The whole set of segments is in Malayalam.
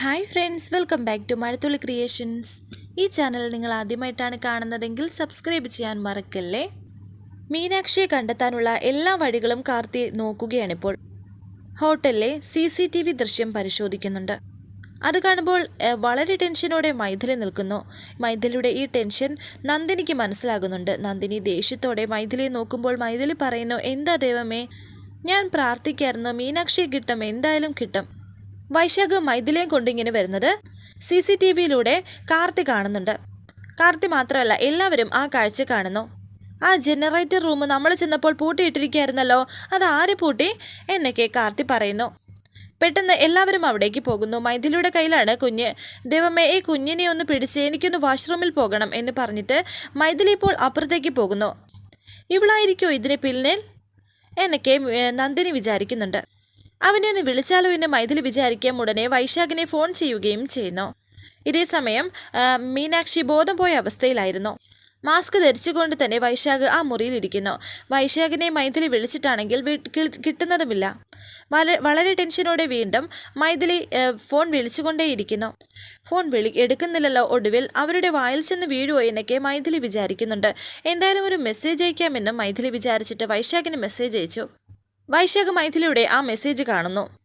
Hi friends welcome back to Mazhathulli creations. ഈ ചാനൽ നിങ്ങൾ ആദ്യമായിട്ടാണ് കാണുന്നതെങ്കിൽ സബ്സ്ക്രൈബ് ചെയ്യാൻ മറക്കല്ലേ? മീനാക്ഷിയെ കണ്ടെത്താനുള്ള എല്ലാ വഴികളും കാർത്തി നോക്കുകയാണിപ്പോൾ. ഹോട്ടലിലെ സി സി ടി വി ദൃശ്യം പരിശോധിക്കുന്നുണ്ട്. അത് കാണുമ്പോൾ വളരെ ടെൻഷനോടെ മൈഥിലി നിൽക്കുന്നു. മൈഥിലിയുടെ ഈ ടെൻഷൻ നന്ദിനിക്ക് മനസ്സിലാകുന്നുണ്ട്. നന്ദിനി ദേഷ്യത്തോടെ മൈഥിലിയെ നോക്കുമ്പോൾ മൈഥിലി പറയുന്നു എന്താ ദൈവമേ ഞാൻ പ്രാർത്ഥിക്കായിരുന്നു. മീനാക്ഷിയെ കിട്ടും. എന്തായാലും കിട്ടും. വൈശാഖ് മൈഥിലിയും കൊണ്ടിങ്ങനെ വരുന്നത് സി സി ടി വിയിലൂടെ കാർത്തി കാണുന്നുണ്ട്. കാർത്തി മാത്രമല്ല എല്ലാവരും ആ കാഴ്ച കാണുന്നു. ആ ജനറേറ്റർ റൂം നമ്മൾ ചെന്നപ്പോൾ പൂട്ടിയിട്ടിരിക്കുകയായിരുന്നല്ലോ. അത് ആര് പൂട്ടി? എന്നൊക്കെ കാർത്തി പറയുന്നു. പെട്ടെന്ന് എല്ലാവരും അവിടേക്ക് പോകുന്നു. മൈഥിലിയുടെ കയ്യിലാണ് കുഞ്ഞ്. ദൈവമേ ഈ കുഞ്ഞിനെ ഒന്ന് പിടിച്ച് എനിക്കൊന്ന് വാഷ്റൂമിൽ പോകണം എന്ന് പറഞ്ഞിട്ട് മൈഥിലി ഇപ്പോൾ അപ്പുറത്തേക്ക് പോകുന്നു. ഇവളായിരിക്കോ ഇതിന് പിന്നിൽ? എന്നൊക്കെ നന്ദിനി വിചാരിക്കുന്നുണ്ട്. അവനെ ഒന്ന് വിളിച്ചാലോ എന്ന് മൈഥിലി വിചാരിക്കാം ഉടനെ വൈശാഖിനെ ഫോൺ ചെയ്യുകയും ചെയ്യുന്നു. ഇതേ സമയം മീനാക്ഷി ബോധം പോയ അവസ്ഥയിലായിരുന്നു. മാസ്ക് ധരിച്ചുകൊണ്ട് തന്നെ വൈശാഖ് ആ മുറിയിലിരിക്കുന്നു. വൈശാഖിനെ മൈഥിലി വിളിച്ചിട്ടാണെങ്കിൽ കിട്ടുന്നതുമില്ല. വള- വളരെ ടെൻഷനോടെ വീണ്ടും മൈഥിലി ഫോൺ വിളിച്ചുകൊണ്ടേയിരിക്കുന്നു. ഫോൺ വിളി എടുക്കുന്നില്ലല്ലോ ഒടുവിൽ അവരുടെ വായിൽ ചെന്ന് വീഴുവോ എന്നൊക്കെ മൈഥിലി വിചാരിക്കുന്നുണ്ട്. എന്തായാലും ഒരു മെസ്സേജ് അയക്കാമെന്നും മൈഥിലി വിചാരിച്ചിട്ട് വൈശാഖിന് മെസ്സേജ് അയച്ചു. വൈശാഖ് മൈഥിലിയുടെ ആ മെസ്സേജ് കാണുന്നു.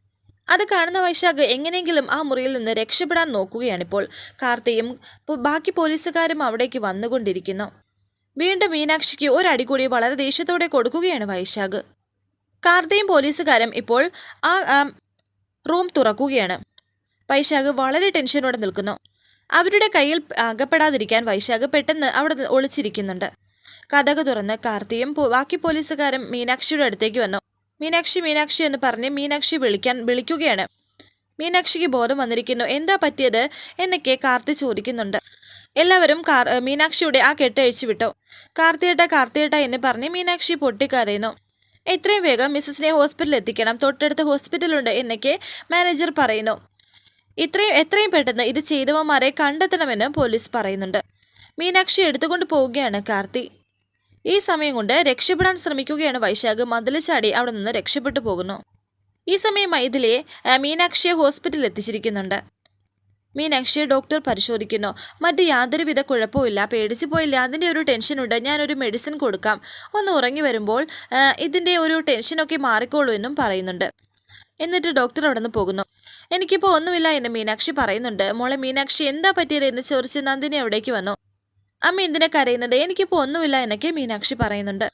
അത് കാണുന്ന വൈശാഖ് എങ്ങനെയെങ്കിലും ആ മുറിയിൽ നിന്ന് രക്ഷപ്പെടാൻ നോക്കുകയാണിപ്പോൾ. കാർത്തിയും ബാക്കി പോലീസുകാരും അവിടേക്ക് വന്നുകൊണ്ടിരിക്കുന്നു. വീണ്ടും മീനാക്ഷിക്ക് ഒരടി കൂടി വളരെ ദേഷ്യത്തോടെ കൊടുക്കുകയാണ് വൈശാഖ്. കാർത്തിയും പോലീസുകാരും ഇപ്പോൾ ആ റൂം തുറക്കുകയാണ്. വൈശാഖ് വളരെ ടെൻഷനോടെ നിൽക്കുന്നു. അവരുടെ കയ്യിൽ അകപ്പെടാതിരിക്കാൻ വൈശാഖ് പെട്ടെന്ന് അവിടെ ഒളിച്ചിരിക്കുന്നുണ്ട്. കഥക തുറന്ന് കാർത്തിയും ബാക്കി പോലീസുകാരും മീനാക്ഷിയുടെ അടുത്തേക്ക് വന്നു. മീനാക്ഷി മീനാക്ഷി എന്ന് പറഞ്ഞ് മീനാക്ഷി വിളിക്കാൻ വിളിക്കുകയാണ്. മീനാക്ഷിക്ക് ബോധം വന്നിരിക്കുന്നു. എന്താ പറ്റിയത്? എന്നൊക്കെ കാർത്തി ചോദിക്കുന്നുണ്ട്. എല്ലാവരും കാർ മീനാക്ഷിയുടെ ആ കെട്ടഴിച്ചു വിട്ടു. കാർത്തിയേട്ട കാർത്തിയേട്ട എന്ന് പറഞ്ഞ് മീനാക്ഷി പൊട്ടിക്കരയുന്നു. എത്രയും വേഗം മിസ്സസിനെ ഹോസ്പിറ്റലിൽ എത്തിക്കണം. തൊട്ടടുത്ത ഹോസ്പിറ്റലുണ്ട് എന്നൊക്കെ മാനേജർ പറയുന്നു. ഇത്രയും എത്രയും പെട്ടെന്ന് ഇത് ചെയ്തവന്മാരെ കണ്ടെത്തണമെന്ന് പോലീസ് പറയുന്നുണ്ട്. മീനാക്ഷി എടുത്തുകൊണ്ട് പോവുകയാണ് കാർത്തി. ഈ സമയം കൊണ്ട് രക്ഷപ്പെടാൻ ശ്രമിക്കുകയാണ് വൈശാഖ്. മതിൽ ചാടി അവിടെ നിന്ന് രക്ഷപ്പെട്ടു പോകുന്നു. ഈ സമയം മൈഥിലിയെ മീനാക്ഷിയെ ഹോസ്പിറ്റലിൽ എത്തിച്ചിരിക്കുന്നുണ്ട്. മീനാക്ഷിയെ ഡോക്ടർ പരിശോധിക്കുന്നു. മറ്റ് യാതൊരുവിധ കുഴപ്പമില്ല പേടിച്ചു പോയില്ല. അതിന്റെ ഒരു ടെൻഷനുണ്ട്. ഞാനൊരു മെഡിസിൻ കൊടുക്കാം. ഒന്ന് ഉറങ്ങി വരുമ്പോൾ ഇതിന്റെ ഒരു ടെൻഷനൊക്കെ മാറിക്കോളൂ എന്നും പറയുന്നുണ്ട്. എന്നിട്ട് ഡോക്ടർ അവിടെ നിന്ന് പോകുന്നു. എനിക്കിപ്പോൾ ഒന്നുമില്ല എന്ന് മീനാക്ഷി പറയുന്നുണ്ട്. മോളെ മീനാക്ഷി എന്താ പറ്റിയത് എന്ന് ചോദിച്ച് നന്ദിനി അവിടേക്ക് വന്നു. അമ്മ എന്തിനാ കരയുന്നത്? എനിക്കിപ്പോൾ ഒന്നുമില്ല എന്നൊക്കെ മീനാക്ഷി പറയുന്നുണ്ട്.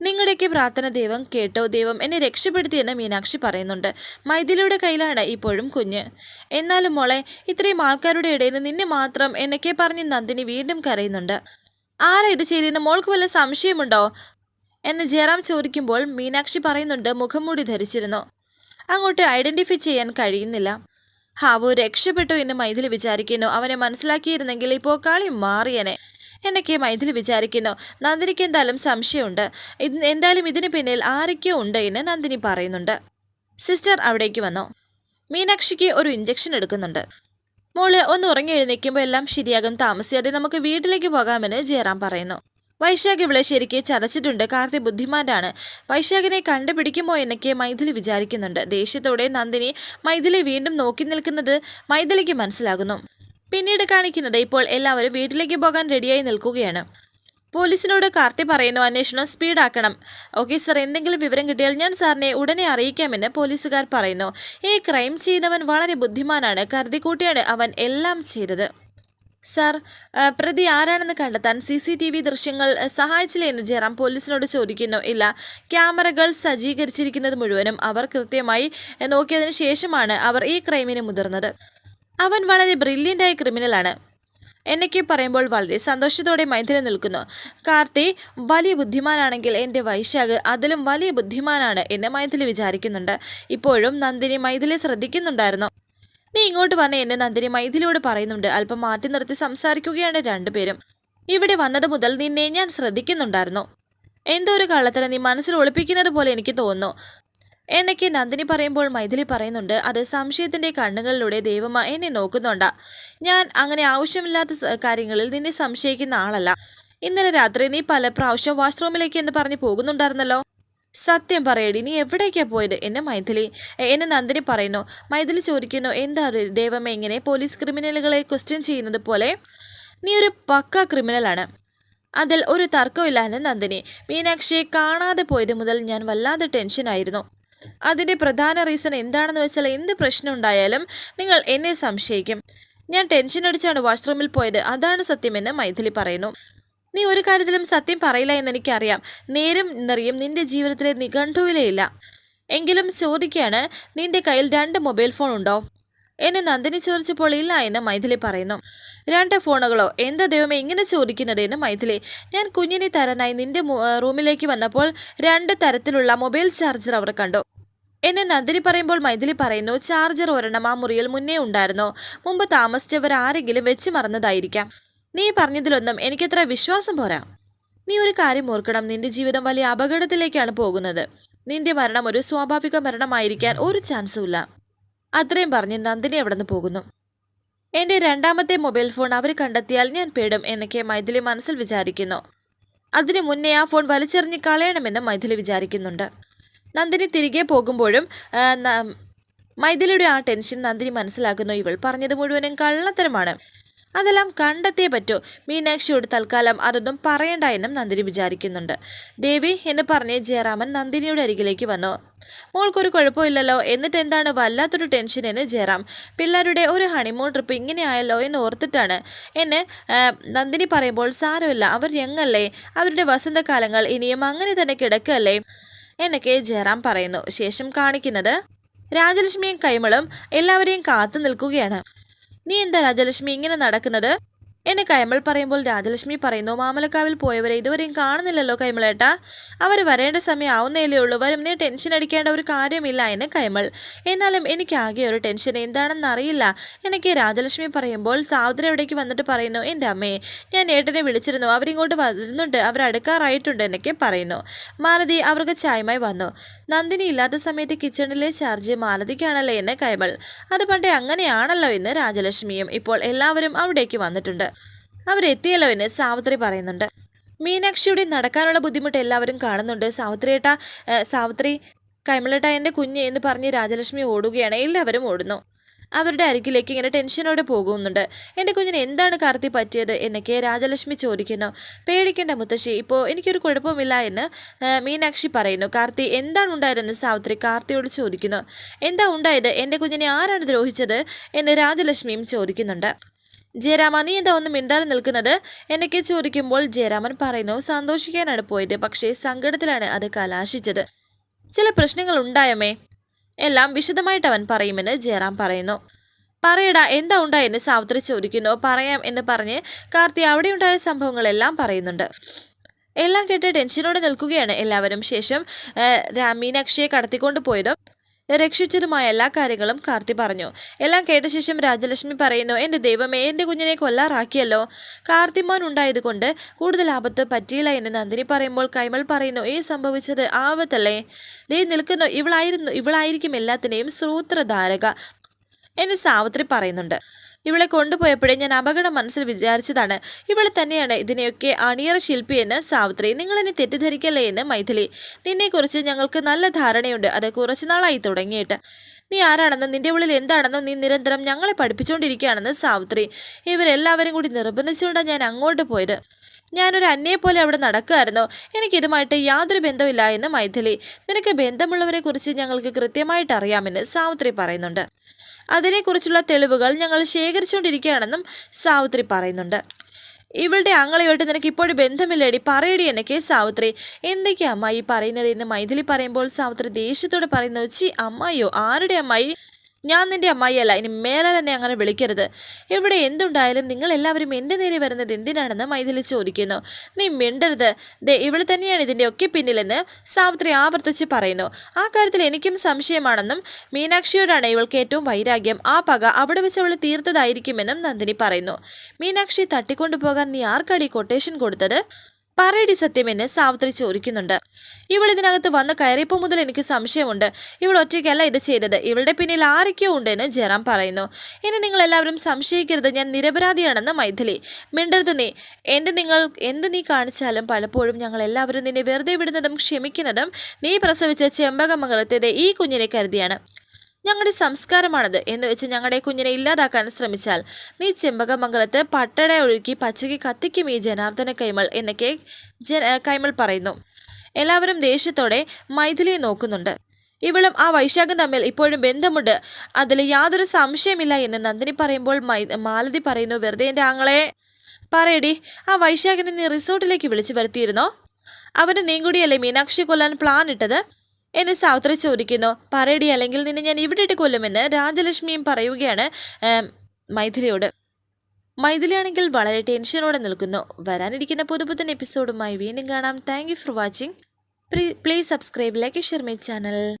നിങ്ങളുടെയൊക്കെ പ്രാർത്ഥന ദൈവം കേട്ടോ ദൈവം എന്നെ രക്ഷപ്പെടുത്തിയെന്ന് മീനാക്ഷി പറയുന്നുണ്ട്. മൈഥിലിയുടെ കയ്യിലാണ് ഇപ്പോഴും കുഞ്ഞ്. എന്നാലും മോളെ ഇത്രയും ആൾക്കാരുടെ ഇടയിൽ നിന്നെ മാത്രം എന്നൊക്കെ പറഞ്ഞ് നന്ദിനി വീണ്ടും കരയുന്നുണ്ട്. ആരാ ഇത് ചെയ്തതെന്ന് മോൾക്ക് വല്ല സംശയമുണ്ടോ? എന്ന് ജയറാം ചോദിക്കുമ്പോൾ മീനാക്ഷി പറയുന്നുണ്ട് മുഖം മുഖംമൂടി ധരിച്ചിരുന്നു. അങ്ങോട്ട് ഐഡന്റിഫൈ ചെയ്യാൻ കഴിയുന്നില്ല. ഹാവു രക്ഷപ്പെട്ടു എന്ന് മൈഥിലി വിചാരിക്കുന്നു. അവനെ മനസ്സിലാക്കിയിരുന്നെങ്കിൽ ഇപ്പോൾ കളി മാറിയനെ. എന്നൊക്കെ മൈഥിലി വിചാരിക്കുന്നു. നന്ദിനിക്ക് എന്തായാലും സംശയമുണ്ട്. എന്തായാലും ഇതിന് പിന്നിൽ ആരൊക്കെയോ ഉണ്ട് എന്ന് നന്ദിനി പറയുന്നുണ്ട്. സിസ്റ്റർ അവിടേക്ക് വന്നു. മീനാക്ഷിക്ക് ഒരു ഇഞ്ചക്ഷൻ എടുക്കുന്നുണ്ട്. മോൾ ഒന്ന് ഉറങ്ങി എഴുന്നേക്കുമ്പോൾ എല്ലാം ശരിയാകും. താമസിയാതെ നമുക്ക് വീട്ടിലേക്ക് പോകാമെന്ന് ജയറാം പറയുന്നു. വൈശാഖ് ഇവിടെ ശരിക്ക് ചതച്ചിട്ടുണ്ട്. കാർത്തി ബുദ്ധിമാനാണ് വൈശാഖിനെ കണ്ടുപിടിക്കുമോ എന്നൊക്കെ മൈഥിലി വിചാരിക്കുന്നുണ്ട്. ദേഷ്യത്തോടെ നന്ദിനി മൈഥിലി വീണ്ടും നോക്കി നിൽക്കുന്നത് മൈഥിലിക്ക് മനസ്സിലാകുന്നു. പിന്നീട് കാണിക്കുന്നത് ഇപ്പോൾ എല്ലാവരും വീട്ടിലേക്ക് പോകാൻ റെഡിയായി നിൽക്കുകയാണ്. പോലീസിനോട് കാർത്തി പറയുന്നു അന്വേഷണം സ്പീഡാക്കണം ഓക്കെ സർ എന്തെങ്കിലും വിവരം കിട്ടിയാൽ ഞാൻ സാറിനെ ഉടനെ അറിയിക്കാമെന്ന് പോലീസുകാർ പറയുന്നു. ഈ ക്രൈം ചെയ്തവൻ വളരെ ബുദ്ധിമാനാണ്. കരുതിക്കൂട്ടിയാണ് അവൻ എല്ലാം ചെയ്തത്. സാർ പ്രതി ആരാണെന്ന് കണ്ടെത്താൻ സി സി ടി വി ദൃശ്യങ്ങൾ സഹായിച്ചില്ലേ എന്ന് ജയറാം പോലീസിനോട് ചോദിക്കുന്നു. ഇല്ല ക്യാമറകൾ സജ്ജീകരിച്ചിരിക്കുന്നത് മുഴുവനും അവർ കൃത്യമായി നോക്കിയതിനു ശേഷമാണ് അവർ ഈ ക്രൈമിന് മുതിർന്നത്. അവൻ വളരെ ബ്രില്യന്റായ ക്രിമിനലാണ്. എന്നൊക്കെ പറയുമ്പോൾ വളരെ സന്തോഷത്തോടെ മൈഥിലി നിൽക്കുന്നു. കാർത്തി വലിയ ബുദ്ധിമാനാണെങ്കിൽ എന്റെ വൈശാഖ് അതിലും വലിയ ബുദ്ധിമാനാണ് എന്ന് മൈഥിലി വിചാരിക്കുന്നുണ്ട്. ഇപ്പോഴും നന്ദിനി മൈഥിലി ശ്രദ്ധിക്കുന്നുണ്ടായിരുന്നു. നീ ഇങ്ങോട്ട് വന്ന എന്നെ നന്ദിനി മൈഥിലിയോട് പറയുന്നുണ്ട്. അല്പം മാറ്റി നിർത്തി സംസാരിക്കുകയാണ് രണ്ടുപേരും. ഇവിടെ വന്നത് മുതൽ നിന്നെ ഞാൻ ശ്രദ്ധിക്കുന്നുണ്ടായിരുന്നു. എന്തോ ഒരു കള്ളത്തിന് നീ മനസ്സിൽ ഒളിപ്പിക്കുന്നത് പോലെ എനിക്ക് തോന്നുന്നു. എന്നൊക്കെ നന്ദിനി പറയുമ്പോൾ മൈഥിലി പറയുന്നുണ്ട് അത് സംശയത്തിന്റെ കണ്ണുകളിലൂടെ ദൈവമ എന്നെ നോക്കുന്നുണ്ടാ. ഞാൻ അങ്ങനെ ആവശ്യമില്ലാത്ത കാര്യങ്ങളിൽ നിന്നെ സംശയിക്കുന്ന ആളല്ല. ഇന്നലെ രാത്രി നീ പല പ്രാവശ്യം വാഷ്റൂമിലേക്ക് എന്ന് പറഞ്ഞ് പോകുന്നുണ്ടായിരുന്നല്ലോ. സത്യം പറയടി നീ എവിടേക്കാ പോയത്? എന്നെ മൈഥിലി എന്നെ നന്ദിനി പറയുന്നു. മൈഥിലി ചോദിക്കുന്നു എന്താ ദൈവമേ ഇങ്ങനെ പോലീസ് ക്രിമിനലുകളെ ക്വസ്റ്റ്യൻ ചെയ്യുന്നത് പോലെ? നീ ഒരു പക്ക ക്രിമിനലാണ് അതിൽ ഒരു തർക്കമില്ലാതെ നന്ദിനി. മീനാക്ഷിയെ കാണാതെ പോയത് മുതൽ ഞാൻ വല്ലാതെ ടെൻഷനായിരുന്നു അതിന്റെ പ്രധാന റീസൺ എന്താണെന്ന് വെച്ചാൽ എന്ത് പ്രശ്നം ഉണ്ടായാലും നിങ്ങൾ എന്നെ സംശയിക്കും. ഞാൻ ടെൻഷൻ അടിച്ചാണ് വാഷ്റൂമിൽ പോയത്. അതാണ് സത്യമെന്ന് മൈഥിലി പറയുന്നു. നീ ഒരു കാര്യത്തിലും സത്യം പറയില്ല എന്ന് എനിക്കറിയാം. നേരും നിറയും നിന്റെ ജീവിതത്തിലെ നിഘണ്ടുവിലേ ഇല്ല. എങ്കിലും ചോദിക്കുകയാണ് നിന്റെ കയ്യിൽ രണ്ട് മൊബൈൽ ഫോൺ ഉണ്ടോ? എന്നെ നന്ദിനി ചോദിച്ചപ്പോൾ ഇല്ല എന്ന് മൈഥിലി പറയുന്നു. രണ്ട് ഫോണുകളോ? എന്താ ദൈവമേ ഇങ്ങനെ ചോദിക്കുന്നത് എന്ന് മൈഥിലി. ഞാൻ കുഞ്ഞിനെ തരാനായി നിന്റെ റൂമിലേക്ക് വന്നപ്പോൾ രണ്ട് തരത്തിലുള്ള മൊബൈൽ ചാർജർ അവർ കണ്ടു. എന്നെ നന്ദിനി പറയുമ്പോൾ മൈഥിലി പറയുന്നു ചാർജർ ഒരെണ്ണം ആ മുറിയിൽ മുന്നേ ഉണ്ടായിരുന്നു. മുമ്പ് താമസിച്ചവർ ആരെങ്കിലും വെച്ച് മറന്നതായിരിക്കാം. നീ പറഞ്ഞതിലൊന്നും എനിക്കത്ര വിശ്വാസം പോരാ. നീ ഒരു കാര്യം ഓർക്കണം നിന്റെ ജീവിതം വലിയ അപകടത്തിലേക്കാണ് പോകുന്നത്. നിന്റെ മരണം ഒരു സ്വാഭാവിക മരണമായിരിക്കാൻ ഒരു ചാൻസും ഇല്ല. അത്രയും പറഞ്ഞ് നന്ദിനി അവിടെ നിന്ന് പോകുന്നു. എന്റെ രണ്ടാമത്തെ മൊബൈൽ ഫോൺ അവർ കണ്ടെത്തിയാൽ ഞാൻ പേടും എന്നൊക്കെ മൈഥിലി മനസ്സിൽ വിചാരിക്കുന്നു. അതിനു മുന്നേ ആ ഫോൺ വലിച്ചെറിഞ്ഞ് കളയണമെന്ന് മൈഥിലി വിചാരിക്കുന്നുണ്ട്. നന്ദിനി തിരികെ പോകുമ്പോഴും മൈഥിലിയുടെ ആ ടെൻഷൻ നന്ദിനി മനസ്സിലാക്കുന്നു. ഇവൾ പറഞ്ഞത് മുഴുവനും കള്ളത്തരമാണ്. അതെല്ലാം കണ്ടെത്തിയേ പറ്റൂ. മീനാക്ഷിയോട് തൽക്കാലം അതൊന്നും പറയണ്ട എന്നും നന്ദിനി വിചാരിക്കുന്നുണ്ട്. ദേവി എന്ന് പറഞ്ഞ് ജയറാമൻ നന്ദിനിയുടെ അരികിലേക്ക് വന്നു. മോൾക്കൊരു കുഴപ്പമില്ലല്ലോ. എന്നിട്ട് എന്താണ് വല്ലാത്തൊരു ടെൻഷൻ എന്ന് ജയറാം. പിള്ളേരുടെ ഒരു ഹണിമൂൺ ട്രിപ്പ് ഇങ്ങനെ ആയല്ലോ എന്ന് ഓർത്തിട്ടാണ്. എന്നെ നന്ദിനി പറയുമ്പോൾ സാരമില്ല. അവർ ഞങ്ങല്ലേ. അവരുടെ വസന്തകാലങ്ങൾ ഇനിയും അങ്ങനെ തന്നെ കിടക്കല്ലേ. എന്നൊക്കെ ജയറാം പറയുന്നു. ശേഷം കാണിക്കുന്നത് രാജലക്ഷ്മിയും കൈമളും എല്ലാവരെയും കാത്തു നിൽക്കുകയാണ്. നീ എന്താ രാജലക്ഷ്മി ഇങ്ങനെ നടക്കുന്നത്? എന്നെ കൈമൾ പറയുമ്പോൾ രാജലക്ഷ്മി പറയുന്നു മാമലക്കാവിൽ പോയവരെ ഇതുവരെയും കാണുന്നില്ലല്ലോ കൈമളേട്ടാ അവർ വരേണ്ട സമയം ആവുന്നേലേ ഉള്ളൂ. വരും. നീ ടെൻഷൻ അടിക്കേണ്ട ഒരു കാര്യമില്ല എന്ന് കൈമൾ എന്നാലും എനിക്കാകെ ഒരു ടെൻഷൻ. എന്താണെന്ന് അറിയില്ല. എനിക്ക് രാജലക്ഷ്മി പറയുമ്പോൾ സാവുദ്ര എവിടേക്ക് വന്നിട്ട് പറയുന്നു എന്റെ അമ്മേ ഞാൻ ഏട്ടനെ വിളിച്ചിരുന്നു. അവരിങ്ങോട്ട് വരുന്നുണ്ട്. അവർ അടുക്കാറായിട്ടുണ്ട് എന്നൊക്കെ പറയുന്നു. മാലതി അവർക്ക് ചായമായി വന്നു. നന്ദിനി ഇല്ലാത്ത സമയത്ത് കിച്ചണിലെ ചാർജ് മാലതിക്കാണല്ലേ എന്ന് കൈമൾ. അത് പണ്ടേ അങ്ങനെയാണല്ലോ എന്ന് രാജലക്ഷ്മിയും ഇപ്പോൾ എല്ലാവരും അവിടേക്ക് വന്നിട്ടുണ്ട്. അവരെത്തിയല്ലോ എന്ന് സാവിത്രി പറയുന്നുണ്ട്. മീനാക്ഷിയുടെ നടക്കാനുള്ള ബുദ്ധിമുട്ട് എല്ലാവരും കാണുന്നുണ്ട്. സാവിത്രിയേട്ട സാവിത്രി കൈമളേട്ട എന്റെ കുഞ്ഞ് എന്ന് പറഞ്ഞ് രാജലക്ഷ്മി ഓടുകയാണ്. എല്ലാവരും ഓടുന്നു. അവരുടെ അരികിലേക്ക് ഇങ്ങനെ ടെൻഷനോടെ പോകുന്നുണ്ട്. എന്റെ കുഞ്ഞിന് എന്താണ് കാർത്തി പറ്റിയത്? എന്നൊക്കെ രാജലക്ഷ്മി ചോദിക്കുന്നു. പേടിക്കേണ്ട മുത്തശ്ശി ഇപ്പോൾ എനിക്കൊരു കുഴപ്പമില്ല എന്ന് മീനാക്ഷി പറയുന്നു. കാർത്തി എന്താണ് ഉണ്ടായതെന്ന് സാവിത്രി കാർത്തിയോട് ചോദിക്കുന്നു. എന്താ ഉണ്ടായത്? എന്റെ കുഞ്ഞിനെ ആരാണ് ദ്രോഹിച്ചത്? എന്ന് രാജലക്ഷ്മിയും ചോദിക്കുന്നുണ്ട്. ജയരാമ നീ എന്താ ഒന്നും മിണ്ടാതെ നിൽക്കുന്നത്? എന്നൊക്കെ ചോദിക്കുമ്പോൾ ജയരാമൻ പറയുന്നു സന്തോഷിക്കാനാണ് പോയത് പക്ഷേ സങ്കടത്തിലാണ് അത് കലാശിച്ചത്. ചില പ്രശ്നങ്ങൾ ഉണ്ടായമേ? എല്ലാം വിശദമായിട്ട് അവൻ പറയുമെന്ന് ജയറാം പറയുന്നു. പറയടാ എന്താ ഉണ്ടായെന്ന് സാവിത്രി ചോദിക്കുന്നു. പറയാം എന്ന് പറഞ്ഞ് കാർത്തി അവിടെ ഉണ്ടായ സംഭവങ്ങളെല്ലാം പറയുന്നുണ്ട്. എല്ലാം കേട്ട് ടെൻഷനോടെ നിൽക്കുകയാണ് എല്ലാവരും. ശേഷം രാമീനാക്ഷിയെ കടത്തിക്കൊണ്ട് പോയതും രക്ഷിച്ചതുമായ എല്ലാ കാര്യങ്ങളും കാർത്തി പറഞ്ഞു. എല്ലാം കേട്ട ശേഷം രാജലക്ഷ്മി പറയുന്നു എന്റെ ദൈവമേ എന്റെ കുഞ്ഞിനെ കൊല്ലാറാക്കിയല്ലോ. കാർത്തിമോൻ ഉണ്ടായതുകൊണ്ട് കൂടുതൽ ആപത്ത് പറ്റിയില്ല എന്ന് നന്ദിനി പറയുമ്പോൾ കൈമൾ പറയുന്നു ഈ സംഭവിച്ചത് ആപത്തല്ലേ? ദേ നിൽക്കുന്നു ഇവളായിരുന്നു ഇവളായിരിക്കും എല്ലാത്തിനെയും സൂത്രധാരക എന്ന് സാവിത്രി പറയുന്നുണ്ട്. ഇവളെ കൊണ്ടുപോയപ്പോഴേ ഞാൻ അപകടം മനസ്സിൽ വിചാരിച്ചതാണ്. ഇവളെ തന്നെയാണ് ഇതിനെയൊക്കെ അണിയറ ശില്പിയെന്ന് സാവിത്രി. നിങ്ങൾ എന്നെ തെറ്റിദ്ധരിക്കല്ലേ എന്ന് മൈഥിലി. നിന്നെക്കുറിച്ച് ഞങ്ങൾക്ക് നല്ല ധാരണയുണ്ട്. അത് കുറച്ച് നാളായി തുടങ്ങിയിട്ട്. നീ ആരാണെന്നും നിന്റെ ഉള്ളിൽ എന്താണെന്നും നീ നിരന്തരം ഞങ്ങളെ പഠിപ്പിച്ചുകൊണ്ടിരിക്കുകയാണെന്ന് സാവിത്രി. ഇവരെല്ലാവരും കൂടി നിർബന്ധിച്ചുകൊണ്ടാണ് ഞാൻ അങ്ങോട്ട് പോയത്. ഞാനൊരു അന്നയെപ്പോലെ പോലെ അവിടെ നടക്കുമായിരുന്നു എനിക്കിതുമായിട്ട് യാതൊരു ബന്ധമില്ല എന്ന് മൈഥിലി. നിനക്ക് ബന്ധമുള്ളവരെക്കുറിച്ച് ഞങ്ങൾക്ക് കൃത്യമായിട്ട് അറിയാമെന്ന് സാവിത്രി പറയുന്നുണ്ട്. അതിനെക്കുറിച്ചുള്ള തെളിവുകൾ ഞങ്ങൾ ശേഖരിച്ചുകൊണ്ടിരിക്കുകയാണെന്നും സാവിത്രി പറയുന്നുണ്ട്. ഇവളുടെ ആങ്ങളെയോട്ട് നിനക്ക് ഇപ്പോഴും ബന്ധമില്ലേടി? പറയടി എന്നൊക്കെ സാവിത്രി. എന്തൊക്കെയാ അമ്മായി പറയുന്നത് എന്ന് മൈഥിലി പറയുമ്പോൾ സാവിത്രി ദേഷ്യത്തോടെ പറയുന്നു ചി അമ്മായിയോ? ആരുടെ അമ്മായി? ഞാൻ നിന്റെ അമ്മായിയല്ല. ഇനി മേലെ തന്നെ അങ്ങനെ വിളിക്കരുത്. ഇവിടെ എന്തുണ്ടായാലും നിങ്ങൾ എല്ലാവരും എന്റെ നേരെ വരുന്നത് എന്തിനാണെന്ന് മൈഥിലി ചോദിക്കുന്നു. നീ മിണ്ടരുത്. ദേ ഇവിടെ തന്നെയാണ് ഇതിന്റെ ഒക്കെ പിന്നിലെന്ന് സാവിത്രി ആവർത്തിച്ച് പറയുന്നു. ആ കാര്യത്തിൽ എനിക്കും സംശയമാണെന്നും മീനാക്ഷിയോടാണ് ഇവൾക്ക് ഏറ്റവും വൈരാഗ്യം. ആ പക അവിടെ വെച്ച് അവൾ തീർത്തതായിരിക്കുമെന്നും നന്ദിനി പറയുന്നു. മീനാക്ഷി തട്ടിക്കൊണ്ടുപോകാൻ നീ ആർക്കാടി കൊട്ടേഷൻ കൊടുത്തത്? പറയടി സത്യമെന്ന് സാവിത്രി ചോദിക്കുന്നുണ്ട്. ഇവൾ ഇതിനകത്ത് വന്ന് കയറിയപ്പോൾ മുതൽ എനിക്ക് സംശയമുണ്ട്. ഇവൾ ഒറ്റയ്ക്കല്ല ഇത് ചെയ്തത്. ഇവളുടെ പിന്നിൽ ആരൊക്കെയോ ഉണ്ടെന്ന് ജയറാം പറയുന്നു. ഇനി നിങ്ങൾ എല്ലാവരും സംശയിക്കരുത്. ഞാൻ നിരപരാധിയാണെന്ന് മൈഥിലി. മിണ്ടരുത് നീ. എന്റെ നിങ്ങൾ എന്ത് നീ കാണിച്ചാലും പലപ്പോഴും ഞങ്ങൾ എല്ലാവരും നിന്നെ വെറുതെ വിടുന്നതും ക്ഷമിക്കുന്നതും നീ പ്രസവിച്ച ചെമ്പകമംഗലത്തേത് ഈ കുഞ്ഞിനെ കരുതിയാണ്. ഞങ്ങളുടെ സംസ്കാരമാണത് എന്ന് വെച്ച് ഞങ്ങളുടെ കുഞ്ഞിനെ ഇല്ലാതാക്കാൻ ശ്രമിച്ചാൽ നീ ചെമ്പകമംഗലത്ത് പട്ടട ഒഴുക്കി പച്ചയ്ക്ക് കത്തിക്കും ഈ ജനാർദ്ദന കൈമൾ എന്നൊക്കെ ജന കൈമൾ പറയുന്നു. എല്ലാവരും ദേഷ്യത്തോടെ മൈഥിലിയെ നോക്കുന്നുണ്ട്. ഇവളും ആ വൈശാഖം തമ്മിൽ ഇപ്പോഴും ബന്ധമുണ്ട്. അതിൽ യാതൊരു സംശയമില്ല എന്ന് നന്ദിനി പറയുമ്പോൾ മൈ മാലതി പറയുന്നു വെറുതെ എന്റെ ആങ്ങളെ പറയടി. ആ വൈശാഖിനെ നീ റിസോർട്ടിലേക്ക് വിളിച്ചു വരുത്തിയിരുന്നോ? അവന് നീങ്കുടിയല്ലേ കൂടിയല്ലേ മീനാക്ഷി കൊല്ലാൻ പ്ലാൻ ഇട്ടത്? എന്നെ സാവിത്രി ചോദിക്കുന്നു പറയടി അല്ലെങ്കിൽ നിന്നെ ഞാൻ ഇവിടെ ഇട്ട് കൊല്ലുമെന്ന് രാജലക്ഷ്മിയും പറയുകയാണ് മൈഥിലിയോട്. മൈഥിലിയാണെങ്കിൽ വളരെ ടെൻഷനോടെ നിൽക്കുന്നു. വരാനിരിക്കുന്ന പുതുപുത്തൻ എപ്പിസോഡുമായി വീണ്ടും കാണാം. Thank for watching. Please subscribe like share my channel.